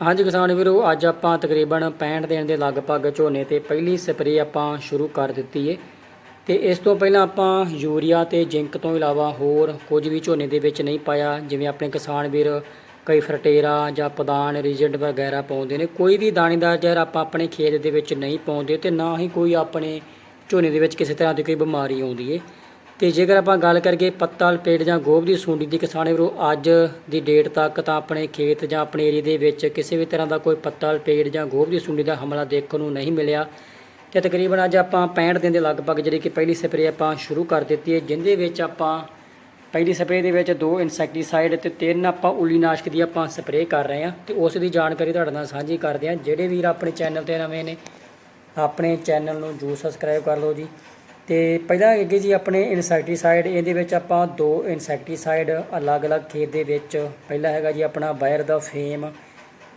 ਹਾਂਜੀ ਕਿਸਾਨ ਵੀਰੋ, ਅੱਜ ਆਪਾਂ ਤਕਰੀਬਨ 65 ਦਿਨ ਦੇ ਲਗਭਗ ਝੋਨੇ ਤੇ ਪਹਿਲੀ ਸਪਰੇਅ ਆਪਾਂ ਸ਼ੁਰੂ ਕਰ ਦਿੱਤੀ ਏ। ਤੇ ਇਸ ਤੋਂ ਪਹਿਲਾਂ ਆਪਾਂ ਯੂਰੀਆ ਤੇ ਜ਼ਿੰਕ ਤੋਂ ਇਲਾਵਾ ਹੋਰ ਕੁਝ ਵੀ ਝੋਨੇ ਦੇ ਵਿੱਚ ਨਹੀਂ ਪਾਇਆ, ਜਿਵੇਂ ਆਪਣੇ ਕਿਸਾਨ ਵੀਰ ਕਈ ਫਰਟੇਰਾ ਜਾਂ ਪਦਾਨ, ਰਿਜੈਂਟ ਵਗੈਰਾ ਪਾਉਂਦੇ ਨੇ। ਕੋਈ ਵੀ ਦਾਣੇਦਾਰ ਜ਼ਹਿਰ ਆਪਾਂ ਆਪਣੇ ਖੇਤ ਦੇ ਵਿੱਚ ਨਹੀਂ ਪਾਉਂਦੇ ਤੇ ਨਾ ਹੀ ਕੋਈ ਆਪਣੇ ਝੋਨੇ ਦੇ ਵਿੱਚ ਕਿਸੇ ਤਰ੍ਹਾਂ ਦੀ ਕੋਈ ਬਿਮਾਰੀ ਆਉਂਦੀ ਏ। ਤੇ ਜੇਕਰ ਆਪਾਂ ਗੱਲ ਕਰੀਏ ਪੱਤਾ, ਲਪੇਟ ਜਾਂ ਗੋਭ ਦੀ ਸੁੰਡੀ ਦੀ ਕਿਸਾਨ ਵੀਰੋ, ਅੱਜ ਦੀ ਡੇਟ ਤੱਕ ਤਾਂ ਆਪਣੇ ਖੇਤ ਜਾਂ ਆਪਣੇ ਏਰੀਏ ਦੇ ਵਿੱਚ ਕਿਸੇ ਵੀ ਤਰ੍ਹਾਂ ਦਾ ਕੋਈ ਪੱਤਾ, ਲਪੇਟ ਜਾਂ ਗੋਭ ਦੀ ਸੁੰਡੀ ਦਾ ਹਮਲਾ ਦੇਖਣ ਨੂੰ ਨਹੀਂ ਮਿਲਿਆ। ਤੇ ਤਕਰੀਬਨ ਅੱਜ ਆਪਾਂ 65 ਦਿਨ ਦੇ ਲਗਭਗ ਜਿਹੜੀ ਕਿ ਪਹਿਲੀ ਸਪਰੇਅ ਆਪਾਂ ਸ਼ੁਰੂ ਕਰ ਦਿੱਤੀ ਹੈ, ਜਿੰਦੇ ਵਿੱਚ ਆਪਾਂ ਪਹਿਲੀ ਸਪਰੇਅ ਦੇ ਵਿੱਚ ਦੋ ਇਨਸੈਕਟੀਸਾਈਡ ਤੇ ਤਿੰਨ ਆਪਾਂ ਉਲੀਨਾਸ਼ਕ ਦੀ ਆਪਾਂ ਸਪਰੇਅ ਕਰ ਰਹੇ ਹਾਂ। ਤੇ ਉਸ ਦੀ ਜਾਣਕਾਰੀ ਤੁਹਾਡੇ ਨਾਲ ਸਾਂਝੀ ਕਰਦੇ ਹਾਂ। ਜਿਹੜੇ ਵੀਰ ਆਪਣੇ ਚੈਨਲ ਤੇ ਨਵੇਂ ਨੇ, ਆਪਣੇ ਚੈਨਲ ਨੂੰ ਜਰੂਰ ਸਬਸਕ੍ਰਾਈਬ ਕਰ ਲਓ ਜੀ। ਤੇ ਪਹਿਲਾਂ ਹੈਗੇ ਜੀ ਆਪਣੇ ਇਨਸੈਕਟੀਸਾਈਡ, ਇਹਦੇ ਵਿੱਚ ਆਪਾਂ ਦੋ ਇਨਸੈਕਟੀਸਾਈਡ ਅਲੱਗ-ਅਲੱਗ ਖੇਤ ਦੇ ਵਿੱਚ, ਪਹਿਲਾ ਹੈਗਾ ਜੀ ਆਪਣਾ ਵਾਇਰ ਦਾ ਫੇਮ,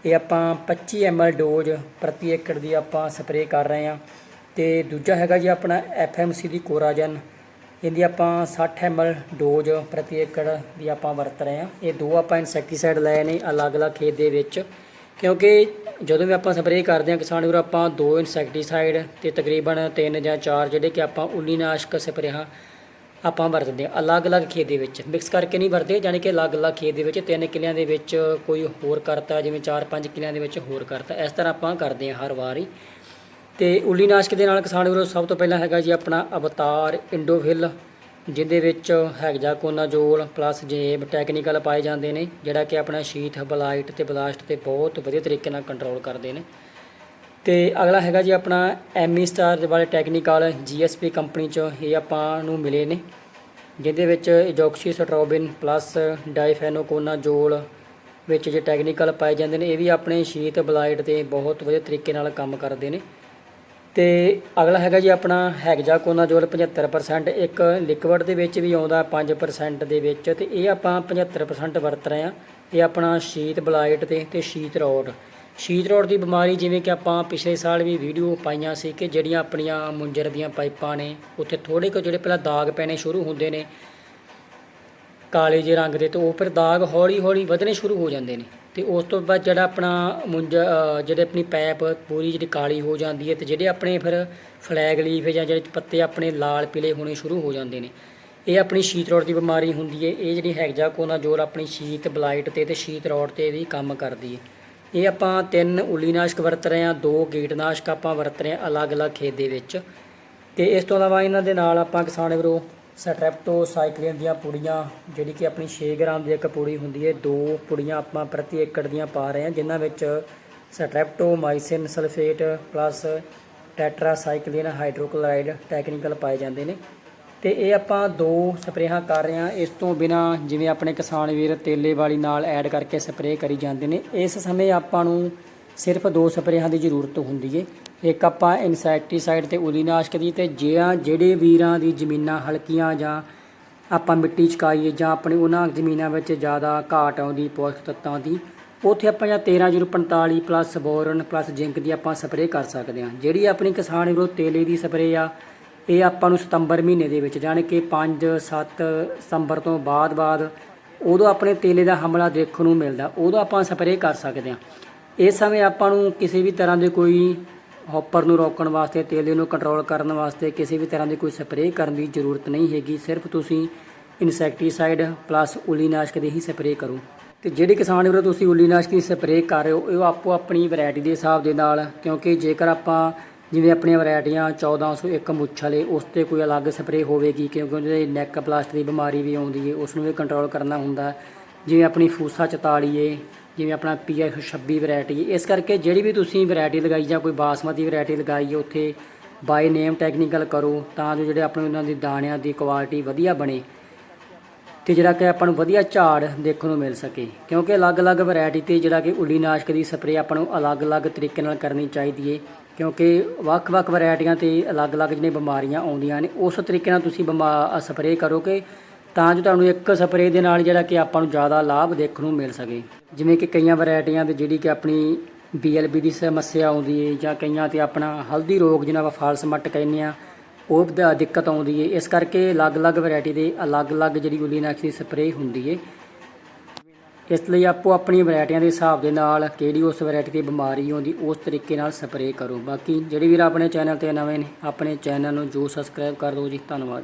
ਇਹ ਆਪਾਂ 25 ml ਡੋਜ਼ ਪ੍ਰਤੀ ਏਕੜ ਦੀ ਆਪਾਂ ਸਪਰੇਅ ਕਰ ਰਹੇ ਹਾਂ ਤੇ ਦੂਜਾ ਹੈਗਾ ਜੀ ਆਪਣਾ FMC ਦੀ ਕੋਰਾਜਨ, ਇਹਦੀ ਆਪਾਂ 60 ml ਡੋਜ਼ ਪ੍ਰਤੀ ਏਕੜ ਦੀ ਆਪਾਂ ਵਰਤ ਰਹੇ ਹਾਂ। ਇਹ ਦੋ ਆਪਾਂ ਇਨਸੈਕਟੀਸਾਈਡ ਲਏ ਨੇ ਅਲੱਗ-ਅਲੱਗ ਖੇਤ ਦੇ ਵਿੱਚ, ਕਿਉਂਕਿ ਜਦੋਂ ਵੀ ਆਪਾਂ ਸਪਰੇਅ ਕਰਦੇ ਹਾਂ ਕਿਸਾਨ ਵੀਰੋ, ਆਪਾਂ ਦੋ ਇਨਸੈਕਟੀਸਾਈਡ ਤੇ ਤਕਰੀਬਨ ਤਿੰਨ ਜਾਂ ਚਾਰ ਜਿਹੜੇ ਕਿ ਆਪਾਂ ਉਲੀਨਾਸ਼ਕ ਸਪਰੇਹਾਂ ਆਪਾਂ ਵਰਤਦੇ ਹਾਂ ਅਲੱਗ-ਅਲੱਗ ਖੇਤ ਦੇ ਵਿੱਚ। ਮਿਕਸ ਕਰਕੇ ਨਹੀਂ ਵਰਤਦੇ ਯਾਨੀ ਕਿ ਅਲੱਗ-ਅਲੱਗ ਖੇਤ ਦੇ ਵਿੱਚ, ਤਿੰਨ ਕਿਲਿਆਂ ਦੇ ਵਿੱਚ ਕੋਈ ਹੋਰ ਕਰਤਾ, ਜਿਵੇਂ 4-5 ਕਿਲਿਆਂ ਦੇ ਵਿੱਚ ਹੋਰ ਕਰਤਾ, ਇਸ ਤਰ੍ਹਾਂ ਆਪਾਂ ਕਰਦੇ ਹਾਂ ਹਰ ਵਾਰ। ਹੀ ਤੇ ਉਲੀਨਾਸ਼ਕ ਦੇ ਨਾਲ ਕਿਸਾਨ ਵੀਰੋ, ਸਭ ਤੋਂ ਪਹਿਲਾਂ ਹੈਗਾ ਜੀ ਆਪਣਾ ਅਵਤਾਰ ਇੰਡੋਫਿਲ। ਜਿਹਦੇ ਵਿੱਚ ਹੈਗਜ਼ਾਕੋਨਾਜ਼ੋਲ ਪਲੱਸ ਜੇਬ ਟੈਕਨੀਕਲ ਪਾਏ ਜਾਂਦੇ ਨੇ, ਜਿਹੜਾ ਕਿ ਆਪਣਾ ਸ਼ੀਥ ਬਲਾਈਟ ਤੇ ਬਲਾਸਟ ਤੇ ਬਹੁਤ ਵਧੀਆ ਤਰੀਕੇ ਨਾਲ ਕੰਟਰੋਲ ਕਰਦੇ ਨੇ। ਤੇ ਅਗਲਾ ਹੈਗਾ ਜੀ ਆਪਣਾ ਐਮੀ ਸਟਾਰ ਦੇ ਵਾਲੇ ਟੈਕਨੀਕਲ ਜੀਐਸਪੀ ਕੰਪਨੀ ਚ ਇਹ ਆਪਾਂ ਨੂੰ ਮਿਲੇ ਨੇ, ਜਿਹਦੇ ਵਿੱਚ ਇਜੋਕਸੀਸਟ੍ਰੋਬਿਨ ਪਲੱਸ ਡਾਈਫੈਨੋਕੋਨਾਜ਼ੋਲ ਵਿੱਚ ਜੇ ਟੈਕਨੀਕਲ ਪਾਏ ਜਾਂਦੇ ਨੇ, ਇਹ ਵੀ ਆਪਣੇ ਸ਼ੀਤ ਬਲਾਈਟ ਤੇ ਬਹੁਤ ਵਧੀਆ ਤਰੀਕੇ ਨਾਲ ਕੰਮ ਕਰਦੇ ਨੇ। ਤੇ ਅਗਲਾ ਹੈਗਾ ਜੀ ਆਪਣਾ ਹੈਗਜ਼ਾਕੋਨਾਜ਼ੋਲ 75% ਇੱਕ ਲਿਕਵਿਡ ਦੇ ਵਿੱਚ ਵੀ ਆਉਂਦਾ 5% ਦੇ ਵਿੱਚ, ਤੇ ਇਹ ਆਪਾਂ 75% ਵਰਤ ਰਹੇ ਆ ਇਹ ਆਪਣਾ ਸ਼ੀਤ ਬਲਾਈਟ ਤੇ ਤੇ ਸ਼ੀਤ ਰੋਡ ਸ਼ੀਤ ਰੋਡ ਦੀ ਬਿਮਾਰੀ ਜਿਵੇਂ ਕਿ ਆਪਾਂ ਪਿਛਲੇ ਸਾਲ ਵੀ ਵੀਡੀਓ ਪਾਈਆਂ ਸੀ ਕਿ ਜਿਹੜੀਆਂ ਆਪਣੀਆਂ ਮੁੰਜਰ ਦੀਆਂ ਪਾਈਪਾਂ ਨੇ, ਉੱਥੇ ਥੋੜੇ ਕੁ ਜਿਹੜੇ ਪਹਿਲਾਂ ਦਾਗ ਪੈਣੇ ਸ਼ੁਰੂ ਹੁੰਦੇ ਨੇ, ਕਾਲੇ ਜਿਹੇ ਰੰਗ ਦੇ, ਤੇ ਉਹ ਫਿਰ ਦਾਗ ਹੌਲੀ ਹੌਲੀ ਵਧਣੇ ਸ਼ੁਰੂ ਹੋ ਜਾਂਦੇ ਨੇ। ਅਤੇ ਉਸ ਤੋਂ ਬਾਅਦ ਜਿਹੜਾ ਆਪਣਾ ਮੁੰਜ ਜਿਹੜੇ ਆਪਣੀ ਪੈਪ ਪੂਰੀ ਜਿਹੜੀ ਕਾਲੀ ਹੋ ਜਾਂਦੀ ਹੈ ਅਤੇ ਜਿਹੜੇ ਆਪਣੇ ਫਿਰ ਫਲੈਗ ਲੀਫ ਜਾਂ ਜਿਹੜੇ ਪੱਤੇ ਆਪਣੇ ਲਾਲ, ਪੀਲੇ ਹੋਣੇ ਸ਼ੁਰੂ ਹੋ ਜਾਂਦੇ ਨੇ। ਇਹ ਆਪਣੀ ਸ਼ੀਤ ਰੋਡ ਦੀ ਬਿਮਾਰੀ ਹੁੰਦੀ ਹੈ। ਇਹ ਜਿਹੜੀ ਹੈਗਜ਼ਾਕੋਨਾਜ਼ੋਲ ਆਪਣੀ ਸ਼ੀਤ ਬਲਾਈਟ ਤੇ ਤੇ ਸ਼ੀਤ ਰੋਡ ਤੇ ਵੀ ਕੰਮ ਕਰਦੀ ਹੈ। ਇਹ ਆਪਾਂ ਤਿੰਨ ਉਲੀਨਾਸ਼ਕ ਵਰਤ ਰਹੇ ਹਾਂ, ਦੋ ਕੀਟਨਾਸ਼ਕ ਆਪਾਂ ਵਰਤ ਰਹੇ ਹਾਂ ਅਲੱਗ-ਅਲੱਗ ਖੇਤ ਦੇ ਵਿੱਚ। ਤੇ ਇਸ ਤੋਂ ਇਲਾਵਾ ਇਹਨਾਂ ਦੇ ਨਾਲ ਆਪਾਂ ਕਿਸਾਨ ਵੀਰੋ ਸਟ੍ਰੈਪਟੋਸਾਈਕਲਿਨ ਦੀਆਂ ਪੁੜੀਆਂ, ਜਿਹੜੀ ਕਿ ਆਪਣੀ 6 ਗ੍ਰਾਮ ਦੀ ਇੱਕ ਪੁੜੀ ਹੁੰਦੀ ਹੈ ਦੋ ਪੁੜੀਆਂ ਆਪਾਂ ਪ੍ਰਤੀ ਏਕੜ ਦੀਆਂ ਪਾ ਰਹੇ ਹਾਂ ਜਿਨ੍ਹਾਂ ਵਿੱਚ streptomycin sulphate plus tetracycline hydrochloride technical ਪਾਏ ਜਾਂਦੇ ਨੇ। ਤੇ ਇਹ ਆਪਾਂ ਦੋ ਸਪਰੇਹਾਂ ਕਰ ਰਹੇ ਹਾਂ ਇਸ ਤੋਂ ਬਿਨਾ ਜਿਵੇਂ ਆਪਣੇ ਕਿਸਾਨ ਵੀਰ ਤੇਲੇ ਵਾਲੀ ਨਾਲ ਐਡ ਕਰਕੇ ਸਪਰੇਅ ਕਰੀ ਜਾਂਦੇ ਨੇ। ਇਸ ਸਮੇਂ ਆਪਾਂ ਨੂੰ ਸਿਰਫ ਦੋ ਸਪਰੇਹਾਂ ਦੀ ਜ਼ਰੂਰਤ ਹੁੰਦੀ ਏ। ਇੱਕ ਆਪਾਂ ਇਨਸੈਕਟੀਸਾਈਡ ਤੇ ਉਲੀਨਾਸ਼ਕ ਦੀ ਤੇ ਜਿਹੜਾ ਜਿਹੜੇ ਵੀਰਾਂ ਦੀ ਜ਼ਮੀਨਾਂ ਹਲਕੀਆਂ ਜਾਂ ਆਪਾਂ ਮਿੱਟੀ ਚਕਾਈਏ ਜਾਂ ਆਪਣੇ ਉਹਨਾਂ ਜ਼ਮੀਨਾਂ ਵਿੱਚ ਜ਼ਿਆਦਾ ਘਾਟ ਆਉਂਦੀ, ਪੋਸ਼ਕ ਤੱਤਾਂ ਦੀ ਉੱਥੇ ਆਪਾਂ ਜਾਂ 13045 ਪਲੱਸ ਬੋਰਨ ਪਲੱਸ ਜ਼ਿੰਕ ਦੀ ਆਪਾਂ ਸਪਰੇਅ ਕਰ ਸਕਦੇ ਹਾਂ। ਜਿਹੜੀ ਆਪਣੀ ਕਿਸਾਨ ਵੀਰੋ ਤੇਲੇ ਦੀ ਸਪਰੇਅ ਆ, ਇਹ ਆਪਾਂ ਨੂੰ ਸਤੰਬਰ ਮਹੀਨੇ ਦੇ ਵਿੱਚ ਜਾਣੀ ਕਿ 5 7 ਸਤੰਬਰ ਤੋਂ ਬਾਅਦ ਬਾਅਦ ਉਦੋਂ ਆਪਣੇ ਤੇਲੇ ਦਾ ਹਮਲਾ ਦੇਖਣ ਨੂੰ ਮਿਲਦਾ, ਉਦੋਂ ਆਪਾਂ ਸਪਰੇਅ ਕਰ ਸਕਦੇ ਹਾਂ। ਇਸ ਸਮੇਂ ਆਪਾਂ ਨੂੰ ਕਿਸੇ ਵੀ ਤਰ੍ਹਾਂ ਦੇ ਕੋਈ ਹੌਪਰ ਨੂੰ ਰੋਕਣ ਵਾਸਤੇ, ਤੇਲੇ ਨੂੰ ਕੰਟਰੋਲ ਕਰਨ ਵਾਸਤੇ ਕਿਸੇ ਵੀ ਤਰ੍ਹਾਂ ਦੀ ਕੋਈ ਸਪਰੇਅ ਕਰਨ ਦੀ ਜ਼ਰੂਰਤ ਨਹੀਂ ਹੈਗੀ। ਸਿਰਫ ਤੁਸੀਂ ਇਨਸੈਕਟੀਸਾਈਡ ਪਲੱਸ ਉਲੀਨਾਸ਼ਕ ਦੀ ਹੀ ਸਪਰੇਅ ਕਰੋ। ਤੇ ਜਿਹੜੇ ਕਿਸਾਨ ਵੀਰੋ ਤੁਸੀਂ ਉਲੀਨਾਸ਼ਕ ਦੀ ਸਪਰੇਅ ਕਰ ਰਹੇ ਹੋ, ਇਹ ਆਪੋ ਆਪਣੀ ਵੈਰਾਈਟੀ ਦੇ ਹਿਸਾਬ ਦੇ ਨਾਲ, ਕਿਉਂਕਿ ਜੇਕਰ ਆਪਾਂ ਜਿਵੇਂ ਆਪਣੀਆਂ ਵੈਰਾਈਟੀਆਂ 1401 ਮੁੱਛ ਵਾਲੇ ਉਸ ਤੇ ਕੋਈ ਅਲੱਗ ਸਪਰੇਅ ਹੋਵੇਗੀ, ਕਿਉਂਕਿ ਉਹਦੇ ਨੈਕ ਪਲਾਸਟ ਦੀ ਬਿਮਾਰੀ ਵੀ ਆਉਂਦੀ ਹੈ, ਉਸ ਨੂੰ ਵੀ ਕੰਟਰੋਲ ਕਰਨਾ ਹੁੰਦਾ ਜਿਵੇਂ ਆਪਣੀ ਫੂਸਾ 44 ਏ ਜਿਵੇਂ ਆਪਣਾ ਪੀਐਫ 26 ਵੈਰਾਈਟੀ ਇਸ ਕਰਕੇ ਜਿਹੜੀ ਵੀ ਤੁਸੀਂ ਵੈਰਾਈਟੀ ਲਗਾਈ ਜਾਂ ਕੋਈ ਬਾਸਮਤੀ ਵੈਰਾਈਟੀ ਲਗਾਈ ਉੱਥੇ ਬਾਈ ਨੇਮ ਟੈਕਨੀਕਲ ਕਰੋ, ਤਾਂ ਜੋ ਜਿਹੜੇ ਆਪਣੇ ਉਹਨਾਂ ਦੀ ਦਾਣਿਆਂ ਦੀ ਕੁਆਲਿਟੀ ਵਧੀਆ ਬਣੇ ਤੇ ਜਿਹੜਾ ਕਿ ਆਪਾਂ ਨੂੰ ਵਧੀਆ ਝਾੜ ਦੇਖਣ ਨੂੰ ਮਿਲ ਸਕੇ। ਕਿਉਂਕਿ ਅਲੱਗ-ਅਲੱਗ ਵੈਰਾਈਟੀ ਤੇ ਜਿਹੜਾ ਕਿ ਉਲੀਨਾਸ਼ਕ ਦੀ ਸਪਰੇਅ ਆਪਾਂ ਨੂੰ ਅਲੱਗ-ਅਲੱਗ ਤਰੀਕੇ ਨਾਲ ਕਰਨੀ ਚਾਹੀਦੀ ਏ, ਕਿਉਂਕਿ ਵੱਖ-ਵੱਖ ਵੈਰਾਈਟੀਆਂ ਤੇ ਅਲੱਗ-ਅਲੱਗ ਜਿਹੜੀਆਂ ਬਿਮਾਰੀਆਂ ਆਉਂਦੀਆਂ ਨੇ, ਉਸ ਤਰੀਕੇ ਨਾਲ ਤੁਸੀਂ ਬਿਮਾ ਸਪਰੇਅ ਕਰੋ ਕਿ ਤਾਂ ਜੋ ਤੁਹਾਨੂੰ ਇੱਕ ਸਪਰੇਅ ਦੇ ਨਾਲ ਜਿਹੜਾ ਕਿ ਆਪਾਂ ਨੂੰ ਜ਼ਿਆਦਾ ਲਾਭ ਦੇਖਣ ਨੂੰ ਮਿਲ ਸਕੇ। ਜਿਵੇਂ ਕਿ ਕਈਆਂ ਵੈਰਾਈਟੀਆਂ ਤੇ ਜਿਹੜੀ ਕਿ ਆਪਣੀ ਬੀਐਲਬੀ ਦੀ ਸਮੱਸਿਆ ਆਉਂਦੀ ਹੈ ਜਾਂ ਕਈਆਂ ਤੇ ਆਪਣਾ ਹਲਦੀ ਰੋਗ ਜਿਹਨਾਂ ਆਪਾਂ ਫਾਲਸ ਮੱਟ ਕਹਿੰਦੇ ਆ, ਉਹ ਦਾ ਦਿੱਕਤ ਆਉਂਦੀ ਹੈ ਇਸ ਕਰਕੇ ਅਲੱਗ-ਅਲੱਗ ਵੈਰਾਈਟੀ ਦੇ ਅਲੱਗ-ਅਲੱਗ ਜਿਹੜੀ ਉਲੀਨਾਕਸ ਦੀ ਸਪਰੇਅ ਹੁੰਦੀ ਹੈ ਇਸ ਲਈ ਆਪੋ ਆਪਣੀ ਵੈਰਾਈਟੀਆਂ ਦੇ ਹਿਸਾਬ ਦੇ ਨਾਲ ਕਿਹੜੀ ਉਸ ਵੈਰਾਈਟੀ ਦੀ ਬਿਮਾਰੀ ਆਉਂਦੀ, ਉਸ ਤਰੀਕੇ ਨਾਲ ਸਪਰੇਅ ਕਰੋ। ਬਾਕੀ ਜਿਹੜੇ ਵੀਰ ਆਪਣੇ ਚੈਨਲ ਤੇ ਨਵੇਂ ਨੇ, ਆਪਣੇ ਚੈਨਲ ਨੂੰ ਜੋ ਸਬਸਕ੍ਰਾਈਬ ਕਰ ਦਿਓ ਜੀ। ਧੰਨਵਾਦ